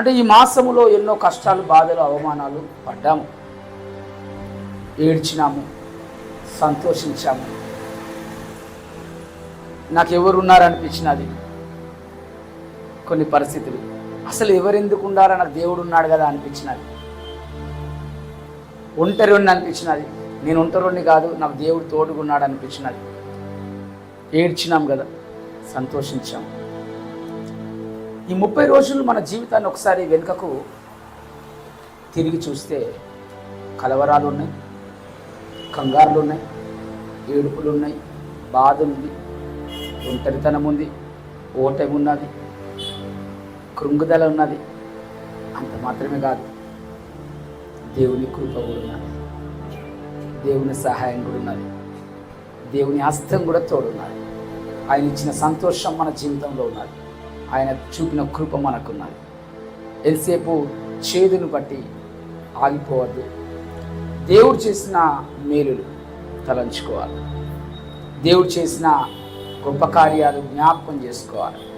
అంటే ఈ మాసములో ఎన్నో కష్టాలు బాధలు అవమానాలు పడ్డాము. ఏడ్చినాము సంతోషించాము. నాకు ఎవరున్నారనిపించినది కొన్ని పరిస్థితులు. అసలు ఎవరెందుకు ఉండారా నాకు దేవుడు ఉన్నాడు కదా అనిపించినది. ఒంటరి అనిపించినది. నేను ఒంటరిని కాదు నాకు దేవుడు తోడుగున్నాడు అనిపించినది ఏడ్చినాం కదా సంతోషించాము. ఈ ముప్పై రోజులు మన జీవితాన్ని ఒకసారి వెనుకకు తిరిగి చూస్తే కలవరాలు ఉన్నాయి కంగారులు ఉన్నాయి ఏడుపులు ఉన్నాయి బాధ ఉంది ఒంటరితనం ఉంది ఓటమి ఉన్నది కృంగుదల ఉన్నది. అంత మాత్రమే కాదు దేవుని కృప కూడా ఉన్నది దేవుని సహాయం కూడా ఉన్నది దేవుని హస్తం కూడా తోడున్నది. ఆయన ఇచ్చిన సంతోషం మన జీవితంలో ఉన్నది. ఆయన చూపిన కృప మనకున్నది. ఎంతసేపు చేదును బట్టి ఆగిపోవద్దు. దేవుడు చేసిన మేలులు తలంచుకోవాలి. దేవుడు చేసిన గొప్ప కార్యాలు జ్ఞాపకం చేసుకోవాలి.